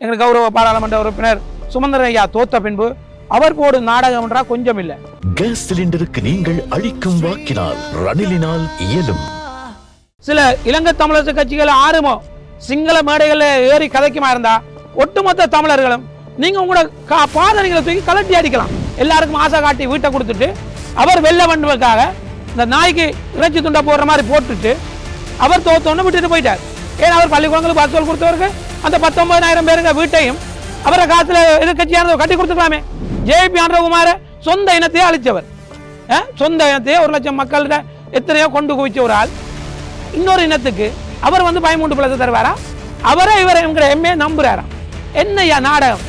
எங்கள் கௌரவ பாராளுமன்ற உறுப்பினர் சுமந்திரன் ஐயா தோத்த பின்பு அவர் போடும் நாடகம் என்றா கொஞ்சம் இல்லை கேஸ் சிலிண்டருக்கு நீங்கள் அளிக்கும் வாக்கினால் ரணிலினால் இயலும். சில இலங்கை தமிழரசு கட்சிகள் ஆறுமோ சிங்கள மேடைகளில் ஏறி கதைக்குமா இருந்தா ஒட்டுமொத்த தமிழர்களும் நீங்க உங்களோட பாதணிகளை தூக்கி கலட்டி அடிக்கலாம். எல்லாருக்கும் ஆசை காட்டி வீட்டை கொடுத்துட்டு அவர் வெள்ள பண்ணுவதற்காக இந்த நாய்க்கு இறைச்சி துண்டா போடுற மாதிரி போட்டுட்டு அவர் தோத்தோன்னு விட்டுட்டு போயிட்டார். ஏன்னா அவர் பள்ளிக்கூடங்களுக்கு பஸ்வல் கொடுத்தவருக்கு? அந்த பத்தொன்பதாயிரம் பேருங்க வீட்டையும் அவரை காசுல எதிர்கட்சியானது கட்டி கொடுத்துக்கலாமே. ஜேபி ஆண்டகுமார சொந்த இனத்தையே அழிச்சவர் சொந்த இனத்தையே ஒரு லட்சம் மக்கள்கிட்ட எத்தனையோ கொண்டு குவிச்ச ஒரு ஆள். இன்னொரு இனத்துக்கு அவர் வந்து பயமூண்டு பிளஸ் தருவாரா? அவரே இவரை எங்கிற எம்ஏ நம்புறாராம் என்னய்யா நாடகம்?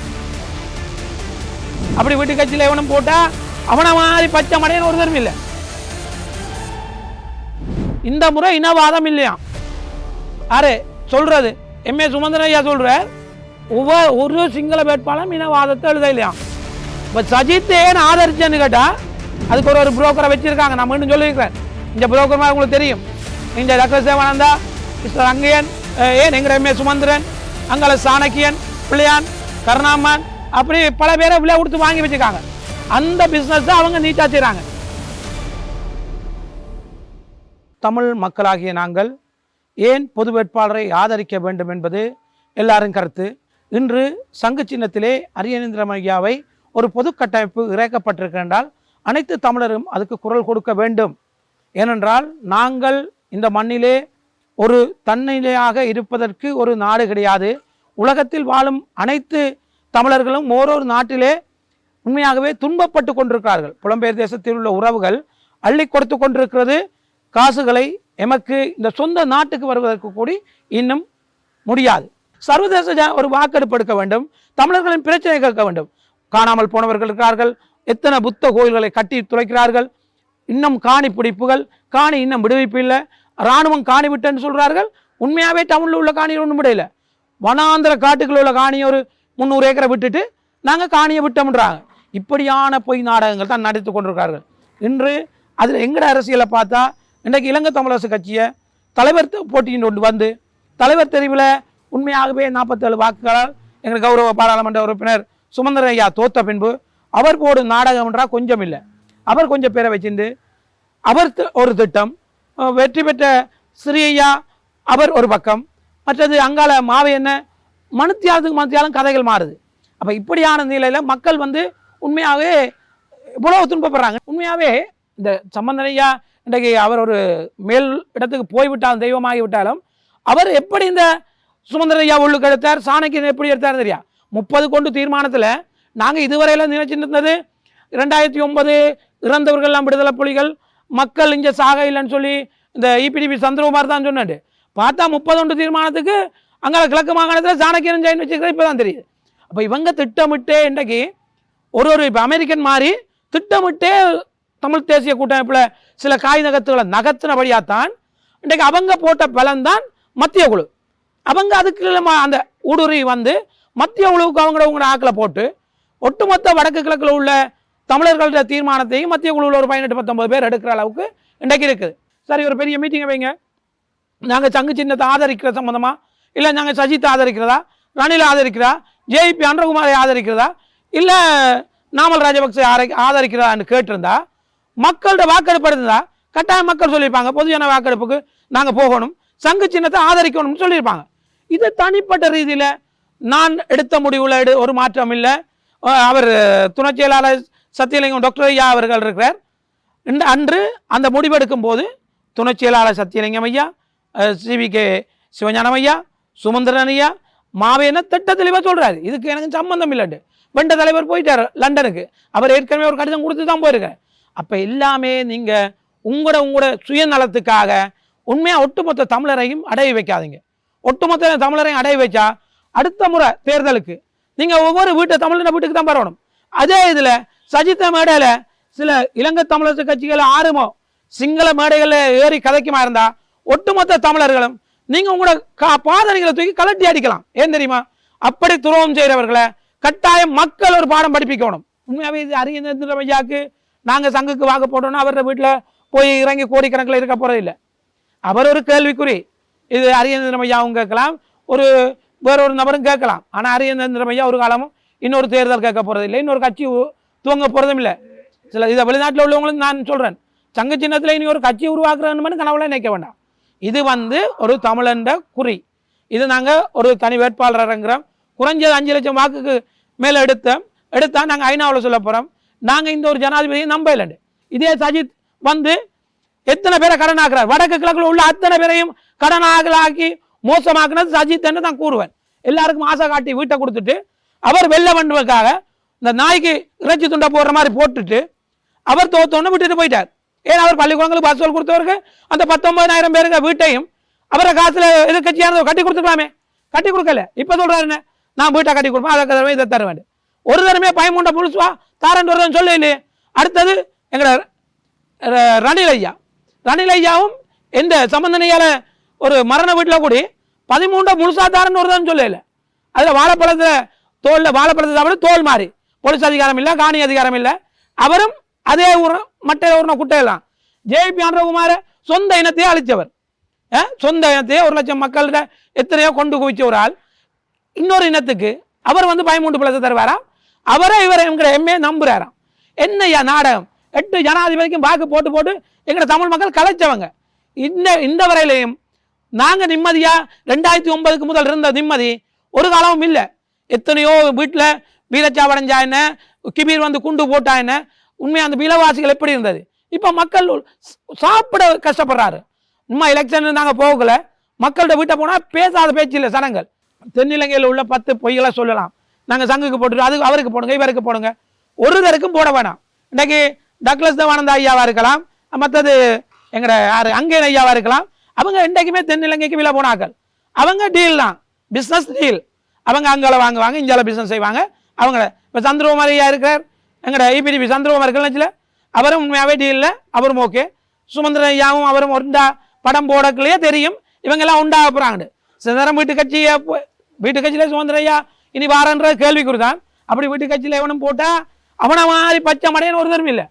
அப்படி வீட்டு கட்சியில் எவனும் போட்டா அவனை மாதிரி பச்சை மடையன் ஒரு இல்லை. இந்த முறை இனவாதம் இல்லையா அரே சொல்றது எம்ஏ சுமந்திரன் ஐயா சொல்ற ஒவ்வொரு ஒரு சிங்கள வேட்பாளரும் இனவாதத்தை எழுத இல்லையா இப்போ சஜித் ஏன் ஆதரிச்சேன்னு கேட்டால் அதுக்கு ஒரு ஒரு புரோக்கரை வச்சிருக்காங்க. நான் மீண்டும் சொல்லியிருக்கிறேன். இந்த புரோக்கர் மாதிரி உங்களுக்கு தெரியும். இந்த டாக்டர் சேவானந்தா மிஸ்டர் அங்கையன் ஏன் எங்கிற எம்ஏ சுமந்திரன் அங்கால சாணக்கியன் பிள்ளையான் கருணாமன் அப்படி பல பேரை விலை கொடுத்து வாங்கி வச்சிருக்காங்க. அந்த பிஸ்னஸ் தான் அவங்க நீட்டாக செய்கிறாங்க தமிழ் மக்களாகிய நாங்கள் ஏன் பொது வேட்பாளரை ஆதரிக்க வேண்டும் என்பது எல்லாரும் கருத்து. இன்று சங்கு சின்னத்திலே அரியநேந்திரம் ஐயாவை ஒரு பொது கட்டமைப்பு இறக்கப்பட்டிருக்கின்றால் அனைத்து தமிழரும் அதுக்கு குரல் கொடுக்க வேண்டும். ஏனென்றால் நாங்கள் இந்த மண்ணிலே ஒரு தன்னிலையாக இருப்பதற்கு ஒரு நாடு கிடையாது. உலகத்தில் வாழும் அனைத்து தமிழர்களும் ஓரொரு நாட்டிலே உண்மையாகவே துன்பப்பட்டு கொண்டிருக்கிறார்கள். புலம்பெயர் தேசத்தில் உள்ள உறவுகள் அள்ளி கொடுத்து கொண்டிருக்கிறது. காசுகளை எமக்கு இந்த சொந்த நாட்டுக்கு வருவதற்கு கூடி இன்னும் முடியாது. சர்வதேச ஒரு வாக்கெடுப்பு எடுக்க வேண்டும். தமிழர்களின் பிரச்சனை கேட்க வேண்டும். காணாமல் போனவர்கள் இருக்கிறார்கள். எத்தனை புத்த கோயில்களை கட்டி துளைக்கிறார்கள் இன்னும் காணி பிடிப்புகள் காணி இன்னும் விடுவிப்பு இல்லை. இராணுவம் காணி விட்டேன்னு சொல்கிறார்கள் உண்மையாகவே டவுனில் உள்ள காணி ஒன்றும் விடையில வனாந்திர காட்டுக்குள்ள உள்ள காணியை ஒரு முந்நூறு ஏக்கரை விட்டுட்டு நாங்கள் காணியை விட்டோம்ன்றாங்க. இப்படியான பொய் நாடகங்கள் தான் நடித்து கொண்டிருக்கிறார்கள். இன்று அதில் எங்கட அரசியலை பார்த்தா இன்றைக்கு இலங்கை தமிழரசு கட்சியை தலைவர் போட்டியின் கொண்டு வந்து தலைவர் தெரிவில் உண்மையாகவே நாற்பத்தேழு வாக்குகளால் எங்கள் கௌரவ பாராளுமன்ற உறுப்பினர் சுமந்திர ஐயா தோத்த பின்பு அவர் போடும் நாடகம்ன்றா கொஞ்சம் இல்லை. அவர் கொஞ்சம் பேரை வச்சிருந்து அவர் ஒரு திட்டம் வெற்றி பெற்ற சிறியா அவர் ஒரு பக்கம். மற்றது அங்கால மாவை என்ன மனுத்தியாலத்துக்கு மனுத்தியாலும் கதைகள் மாறுது. அப்போ இப்படியான நிலையில் மக்கள் வந்து உண்மையாகவே இவ்வளோ துன்பப்படுறாங்க. உண்மையாகவே இந்த சம்பந்தனையா இன்றைக்கு அவர் ஒரு மேல் இடத்துக்கு போய்விட்டாலும் தெய்வமாகி விட்டாலும் அவர் எப்படி இந்த சுமந்திரையா உள்ளுக்கு எடுத்தார் சாணக்கியன் எப்படி எடுத்தார் தெரியா? முப்பது கொண்டு தீர்மானத்தில் நாங்கள் இதுவரையில் நினைச்சிட்டு இருந்தது ரெண்டாயிரத்தி ஒன்பது இறந்தவர்கள்லாம் விடுதலை புலிகள் மக்கள் இங்கே சாக இல்லைன்னு சொல்லி இந்த இபிடிபி சந்திரகுமார் தான் சொன்னாரு. பார்த்தா முப்பது ஒன்று தீர்மானத்துக்கு அங்கே கிழக்கு மாகாணத்தில் சாணக்கியன் ஜெயின் வச்சுக்கிறது இப்போ தான் தெரியுது. அப்போ இவங்க திட்டமிட்டே இன்றைக்கு ஒரு ஒரு இப்போ அமெரிக்கன் மாதிரி திட்டமிட்டே தமிழ் தேசிய கூட்டமைப்பில் சில காய் நகர்த்துகளை நகர்த்தினபடியாக தான் இன்றைக்கு அவங்க போட்ட பலன் தான் மத்திய குழு. அவங்க அதுக்கு இல்லாமல் அந்த ஊடுருவி வந்து மத்திய குழுவுக்கு அவங்கள உங்களோட ஆக்களை போட்டு ஒட்டுமொத்த வடக்கு கிழக்கில் உள்ள தமிழர்களோட தீர்மானத்தையும் மத்திய குழுவில் ஒரு பதினெட்டு பத்தொம்பது பேர் எடுக்கிற அளவுக்கு இன்றைக்கு இருக்குது. சரி ஒரு பெரிய மீட்டிங்கை வைங்க. நாங்கள் சங்கு சின்னத்தை ஆதரிக்கிற சம்மந்தமாக இல்லை நாங்கள் சஜித்தை ஆதரிக்கிறதா? ரணில் ஆதரிக்கிறா ஜேபி அன்றகுமாரை ஆதரிக்கிறதா? இல்லை நாமல் ராஜபக்சே ஆதரிக்கிறதான்னு கேட்டிருந்தா மக்கள்கிட்ட வாக்கெடுப்பு இருந்தால் கட்டாயம் மக்கள் சொல்லியிருப்பாங்க. பொதுஜன வாக்கெடுப்புக்கு நாங்கள் போகணும். சங்கு சின்னத்தை ஆதரிக்கணும்னு சொல்லியிருப்பாங்க. இது தனிப்பட்ட ரீதியில் நான் எடுத்த முடிவில் எடு ஒரு மாற்றம் இல்லை. அவர் துணை செயலாளர் சத்தியலிங்கம் டாக்டர் ஐயா அவர்கள் இருக்கிறார். இந்த அன்று அந்த முடிவெடுக்கும் போது துணை செயலாளர் சத்தியலிங்கம் ஐயா சிவி கே சிவஞானம் ஐயா சுமந்திரன் ஐயா மாவேன திட்ட தெளிவாக சொல்கிறாரு இதுக்கு எனக்கு சம்பந்தம் இல்லைண்டு. வெண்ட தலைவர் போயிட்டார் லண்டனுக்கு. அவர் ஏற்கனவே ஒரு கடிதம் கொடுத்து தான் போயிருக்கேன் அப்போ எல்லாமே நீங்கள் உங்களோட உங்களோட சுயநலத்துக்காக உண்மையாக ஒட்டுமொத்த தமிழரையும் அடைய வைக்காதீங்க. ஒட்டுமொத்த தமிழரையும் அடைய வச்சா அடுத்த முறை தேர்தலுக்கு நீங்கள் ஒவ்வொரு வீட்டை தமிழின வீட்டுக்கு தான் வரணும் அதே இதில் சஜித்த மேடையில் சில இலங்கை தமிழர் கட்சிகள் ஆறுமோ சிங்கள மேடைகளில் ஏறி கதைக்குமா இருந்தால் ஒட்டுமொத்த தமிழர்களும் நீங்கள் உங்களோட கா பாதணிகளை தூக்கி கலட்டி அடிக்கலாம். ஏன் தெரியுமா? அப்படி துரோகம் செய்கிறவர்களை கட்டாயம் மக்கள் ஒரு பாடம் படிப்பிக்கணும். உண்மையாகவே இது அறிஞர் ஐயாக்கு நாங்கள் சங்குக்கு வாங்க போட்டோம்னா அவரோட வீட்டில் போய் இறங்கி கோடிக்கணக்கில் இருக்க போகிறது இல்லை. அவர் ஒரு கேள்விக்குறி. இது அரியந்திரம் ஐயாவும் கேட்கலாம். ஒரு வேற ஒரு நபரும் கேட்கலாம். ஆனால் அரியநேந்திரம் ஐயா ஒரு காலமும் இன்னொரு தேர்தல் கேட்க போகிறதில்லை இன்னொரு கட்சி தூங்க துவங்க போகிறதும் இல்லை. சில இதை வெளிநாட்டில் உள்ளவங்களும் நான் சொல்கிறேன் சங்க சின்னத்தில் இனி ஒரு கட்சி உருவாக்குறேன்னு கனவுல நினைக்க வேண்டாம். இது வந்து ஒரு தமிழன்ற குறி. இது நாங்கள் ஒரு தனி வேட்பாளர் இறங்குறோம் குறைஞ்சது அஞ்சு லட்சம் வாக்குக்கு மேலே எடுத்தோம். எடுத்தால் நாங்கள் ஐநாவில் சொல்ல போகிறோம் நாங்கள் இந்த ஒரு ஜனாதிபதியை நம்ப இல்லைண்டு இதே சஜித் வந்து எத்தனை பேரை கடன் ஆக்குறார் வடக்கு கிழக்கில் உள்ள அத்தனை பேரையும் கடன் ஆகலாக்கி மோசமாக்குனது சஜித் என்று நான் கூறுவேன். எல்லாருக்கும் ஆசை காட்டி வீட்டை கொடுத்துட்டு அவர் வெள்ள பண்ணுவதற்காக இந்த நாய்க்கு இறைச்சி துண்டை போடுற மாதிரி போட்டுட்டு அவர் தோத்தோன்னு விட்டுட்டு போயிட்டார். ஏன்னா அவர் பள்ளிக்கூடங்களுக்கு பஸ் கொடுத்தவருக்கு அந்த பத்தொன்பதாயிரம் பேருக்கு வீட்டையும் அவரை காசில் எதிர்கட்சியானதை கட்டி கொடுத்துக்கலாமே கட்டி கொடுக்கல. இப்போ சொல்கிறாரு நான் வீட்டை கட்டி கொடுப்பேன் அதை தருவேன் இதை தருவேன். ஒரு தரமே பயமுண்ட முழுசுவா தாரன் வருதுன்னு சொல்ல இல்லையே அடுத்தது எங்களோட ர- ரணில் ஐயா. ரணில் ஐயாவும் எந்த சம்பந்தனையால் ஒரு மரண வீட்டில் கூடி பதிமூண்டை முழுசா தாரன்னு வருதுன்னு சொல்லல. அதில் வாழைப்பழத்தில் தோலில் வாழைப்பழத்தை சாப்பிட்டு தோல் மாறி. போலீஸ் அதிகாரம் இல்லை காணி அதிகாரம் இல்லை. அவரும் அதே ஊர் மற்ற ஊர்ன குட்டையெல்லாம். ஜேபி ஆண்டகுமார சொந்த இனத்தையே அழித்தவர் சொந்த இனத்தையே ஒரு லட்சம் மக்கள்கிட்ட எத்தனையோ கொண்டு குவிச்ச ஒரு ஆள். இன்னொரு இனத்துக்கு அவர் வந்து பயமூண்டு பழத்தை தருவாரா? அவரே இவர் எங்கிற எம்ஏ நம்புறாராம். என்னய்யா நாடகம்? எட்டு ஜனாதிபதிக்கும் வாக்கு போட்டு போட்டு எங்களை தமிழ் மக்கள் கலைச்சவங்க. இந்த இந்த வரையிலையும் நாங்கள் நிம்மதியாக ரெண்டாயிரத்தி ஒன்பதுக்கு முதல் இருந்த நிம்மதி ஒரு காலமும் இல்லை. எத்தனையோ வீட்டில் பீலச்சாவடைஞ்சா என்ன? கிபீர் வந்து குண்டு போட்டா என்ன? உண்மையாக அந்த பீலவாசிகள் எப்படி இருந்தது? இப்போ மக்கள் சாப்பிட கஷ்டப்படுறாரு. சும்மா எலெக்ஷன் நாங்கள் போகலை. மக்கள்கிட்ட வீட்டை போனால் பேசாத பேச்சு இல்லை சனங்கள் தென்னிலங்கையில் உள்ள பத்து பொய்களை சொல்லலாம். நாங்கள் சங்குக்கு போட்டுட்டு அது அவருக்கு போடுங்க இவருக்கு போடுங்க. ஒரு தருக்கும் போட வேணாம். இன்றைக்கி டக்ளஸ் தேவானந்த ஐயாவாக இருக்கலாம் மற்றது எங்கட யார் அங்கே ஐயாவாக இருக்கலாம். அவங்க இன்றைக்குமே தென்னிலங்கைக்கு விழா போனாக்கள் அவங்க டீல் தான் பிஸ்னஸ் டீல் அவங்க அங்கால வாங்குவாங்க இங்கே பிஸ்னஸ் செய்வாங்க. அவங்கள இப்போ சந்திரகுமார் ஐயா இருக்கிறார் எங்கட ஐபிடிபி சந்திரகுமார் கிளச்சில் அவரும் உண்மையாகவே டீலில் அவரும் ஓகே சுமந்திரன் ஐயாவும் அவரும் உண்டா படம் போடக்குள்ளேயே தெரியும் இவங்கெல்லாம் உண்டாக போகிறாங்க சிதம்பரம் வீட்டு கட்சியை போ- வீட்டு கட்சியிலே சுமந்திர ஐயா இனி வாரன்ற கேள்விக்குறி தான் அப்படி வீட்டு கட்சியில் எவனும் போட்டால் அவனை மாதிரி பச்சை மடையன்னு ஒரு இல்லை.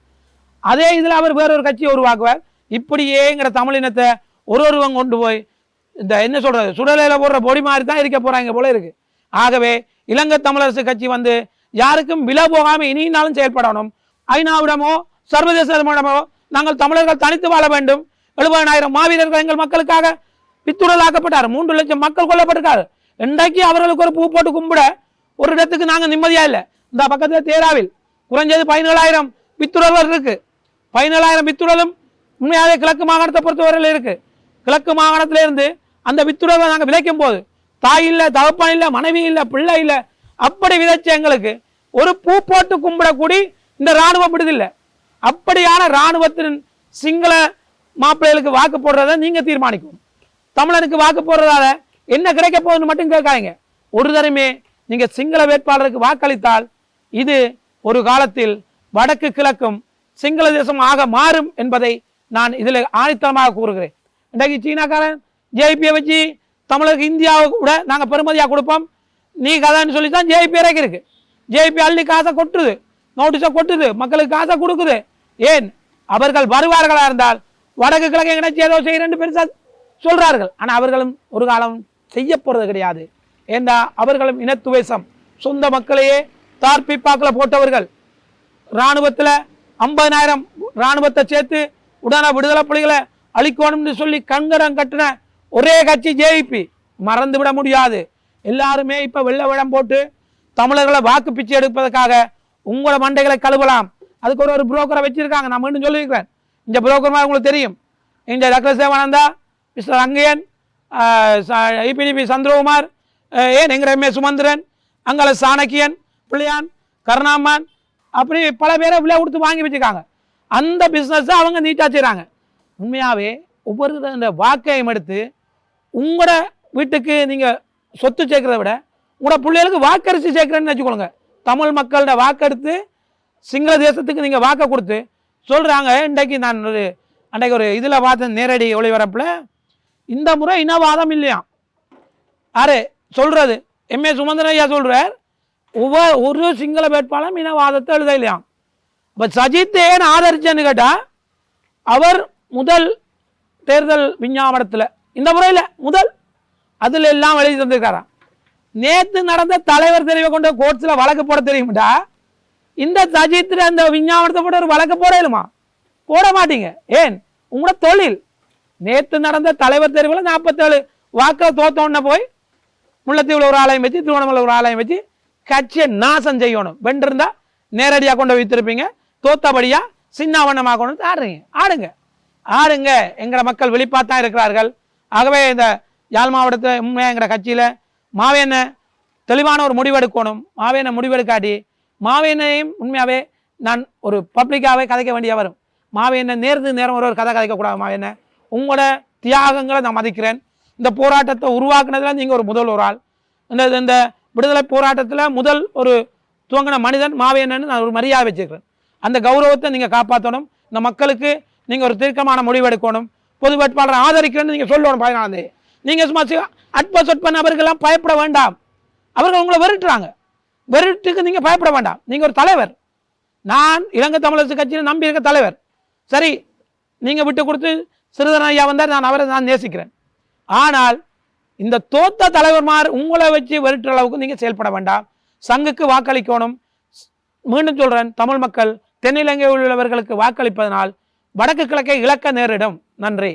அதே இதில் அவர் வேற ஒரு கட்சியை உருவாக்குவார். இப்படியேங்கிற தமிழினத்தை ஒரு ஒருவன் கொண்டு போய் இந்த என்ன சொல்கிறது சுடலையில் போடுற பொடி மாதிரி தான் இருக்க போகிறாங்க போல இருக்குது ஆகவே இலங்கை தமிழரசு கட்சி வந்து யாருக்கும் விலை போகாமல் இனியினாலும் செயல்படணும். ஐநாவிடமோ சர்வதேசமோ நாங்கள் தமிழர்கள் தனித்து வாழ வேண்டும். எழுபதாயிரம் மாவீரர்கள் எங்கள் மக்களுக்காக பித்துடலாக்கப்பட்டார் மூன்று லட்சம் மக்கள் கொல்லப்பட்டிருக்காரு. ரெண்டாக்கி அவர்களுக்கு ஒரு பூ போட்டு கும்பிட ஒரு இடத்துக்கு நாங்கள் நிம்மதியாக இல்லை. இந்த பக்கத்தில் தேராவில் குறைஞ்சது பதினேழாயிரம் பித்துடர்கள் இருக்குது பதினேழாயிரம் வித்துடலும் உண்மையாகவே கிழக்கு மாகாணத்தை பொறுத்தவரையில் இருக்குது கிழக்கு மாகாணத்திலேருந்து அந்த வித்துடலை நாங்கள் விதைக்கும் போது தாய் இல்லை தகப்பன் இல்லை மனைவி இல்லை பிள்ளை இல்லை அப்படி விதைச்ச எங்களுக்கு ஒரு பூ போட்டு கும்பிடக்கூடி இந்த ராணுவம் விடுதில்லை. அப்படியான ராணுவத்தின் சிங்கள மாப்பிள்ளைகளுக்கு வாக்கு போடுறத நீங்கள் தீர்மானிக்கும் தமிழனுக்கு வாக்கு போடுறதால என்ன கிடைக்க போகுதுன்னு மட்டும் கேட்காதீங்க. ஒரு தரமே நீங்க சிங்கள வேட்பாளருக்கு வாக்களித்தால் இது ஒரு காலத்தில் வடக்கு கிழக்கும் சிங்கள தேசம் ஆக மாறும் என்பதை நான் இதில் ஆணித்தனமாக கூறுகிறேன். இன்றைக்கு சீனாக்காரன் ஜேபியை வச்சு தமிழருக்கு இந்தியாவுக்கு கூட நாங்கள் பெருமதியாக கொடுப்போம். நீ கதைன்னு சொல்லி தான் ஜேபி இறக்கி இருக்கு. ஜேபி அள்ளி காசை கொட்டுது நோட்டீஸை கொட்டுது மக்களுக்கு காசை கொடுக்குது. ஏன்? அவர்கள் வருவார்களா இருந்தால் வடக்கு கிழக்கு நினைச்சு ஏதோ செய்யறேன்னு பெருசாக சொல்றார்கள். ஆனால் அவர்களும் ஒரு காலம் செய்ய போகிறது கிடையாது. ஏன்னா அவர்களும் இனத்துவேசம் சொந்த மக்களையே தார்பிப்பாக்கில் போட்டவர்கள். இராணுவத்தில் ஐம்பதனாயிரம் இராணுவத்தை சேர்த்து உடனே விடுதலை புலிகளை அழிக்கணும்னு சொல்லி கங்கடம் கட்டின ஒரே கட்சி ஜேஇபி. மறந்து விட முடியாது. எல்லாருமே இப்போ வெள்ளை விடம் போட்டு தமிழர்களை வாக்கு பிச்சை எடுப்பதற்காக உங்களோட மண்டைகளை கழுவலாம். அதுக்கு ஒரு ஒரு புரோக்கரை வச்சுருக்காங்க. நான் மீண்டும் சொல்லியிருக்கிறேன். இந்த புரோக்கர் மாதிரி உங்களுக்கு தெரியும். இந்த டாக்டர் சேவானந்தா மிஸ்டர் அங்கையன் ஐபிடிபி சந்திரகுமார் ஏன் எங்கள் எம்ஏ சுமந்திரன் அங்கால சாணக்கியன் பிள்ளையான் கருணாமான் அப்படி பல பேரை விலை கொடுத்து வாங்கி வச்சுருக்காங்க. அந்த பிஸ்னஸ் தான் அவங்க நீட்டாக செய்கிறாங்க உண்மையாகவே ஒவ்வொரு இந்த வாக்கையும் எடுத்து உங்களோட வீட்டுக்கு நீங்கள் சொத்து சேர்க்கிறத விட உங்களோட பிள்ளைகளுக்கு வாக்கரிசி சேர்க்குறேன்னு வச்சுக்கொள்ளுங்க தமிழ் மக்களோட வாக்கெடுத்து சிங்கள தேசத்துக்கு நீங்கள் வாக்கை கொடுத்து சொல்கிறாங்க இன்றைக்கு நான் ஒரு அன்றைக்கு ஒரு இதில் பார்த்தேன் நேரடி ஒளிபரப்பில். இந்த முறை இனவாதம் இல்லையாம். அரே சொல்கிறது எம்ஏ சுமந்திரன் ஐயா சொல்கிறார் ஒவ்வொரு ஒரு சிங்கள வேட்பாளரும் இனவாதத்தை எழுத இல்லையாம். இப்போ சஜித் ஏன் ஆதரிச்சேன்னு கேட்டால் அவர் முதல் தேர்தல் விஞ்ஞாபனத்தில் இந்த முறையில் முதல் அதில் எல்லாம் எழுதி தந்திருக்காராம். நேற்று நடந்த தலைவர் தெரிவை கொண்டு கோர்ட்ஸில் வழக்கு போட தெரியுமாட்டா இந்த சஜித்தில் அந்த விஞ்ஞாபனத்தை போட்டு ஒரு வழக்கு போடலுமா போட மாட்டீங்க. ஏன்? உங்களோட தொழில். நேற்று நடந்த தலைவர் தெருவில் நாற்பத்தேழு வாக்கில் தோத்தோன்ன போய் முல்லைத்தீவில் ஒரு ஆலயம் வச்சு திருவண்ணாமலை ஒரு ஆலயம் வச்சு கட்சியை நாசம் செய்யணும். வென்றிருந்தா நேரடியாக கொண்டு வைத்திருப்பீங்க. தோத்தபடியா சின்னாவண்ணமாக கொண்டு ஆடுறீங்க. ஆடுங்க. ஆடுங்க. எங்களை மக்கள் வெளிப்பாத்தான் இருக்கிறார்கள். ஆகவே இந்த யாழ் மாவட்டத்தில் உண்மையாக எங்கிற கட்சியில் மாவேன தெளிவான ஒரு முடிவெடுக்கணும் மாவேன முடிவெடுக்காட்டி மாவேனையும் உண்மையாகவே நான் ஒரு பப்ளிக்காகவே கதைக்க வேண்டிய வரும் மாவேன நேரத்துக்கு நேரம் ஒரு ஒரு கதை கதைக்கக்கூடாது மாவேன. உங்களோட தியாகங்களை நான் மதிக்கிறேன். இந்த போராட்டத்தை உருவாக்குனதில் நீங்கள் ஒரு முதல் ஒரு ஆள். இந்த இந்த விடுதலை போராட்டத்தில் முதல் ஒரு துவங்கின மனிதன் மாவேனன்னு நான் ஒரு மரியாதை வச்சுக்கிறேன். அந்த கௌரவத்தை நீங்கள் காப்பாற்றணும் இந்த மக்களுக்கு நீங்கள் ஒரு தீர்க்கமான முடிவு எடுக்கணும். பொது வேட்பாளரை ஆதரிக்கிறேன்னு நீங்கள் சொல்லணும் பதினாலாம் நீங்கள் சும்மா அட்ப சொற்ப நபர்கள்லாம் பயப்பட வேண்டாம். அவர்கள் உங்களை வெறுட்டுறாங்க. வெறுட்டுக்கு நீங்கள் பயப்பட வேண்டாம். நீங்கள் ஒரு தலைவர். நான் இலங்கை தமிழரசு கட்சியில் நம்பி இருக்க தலைவர். சரி நீங்கள் விட்டு கொடுத்து சிறிதரன் ஐயா வந்தார் நான் அவரை நான் நேசிக்கிறேன். ஆனால் இந்த தோத்த தலைவர்மார் உங்களை வச்சு வெறுட்டுற அளவுக்கு நீங்கள் செயல்பட வேண்டாம். சங்குக்கு வாக்களிக்கணும். மீண்டும் சொல்கிறேன் தமிழ் மக்கள் தென்னிலங்கை உள்ளவர்களுக்கு வாக்களிப்பதனால் வடக்கு கிழக்கை இழக்க நேரிடும். நன்றி.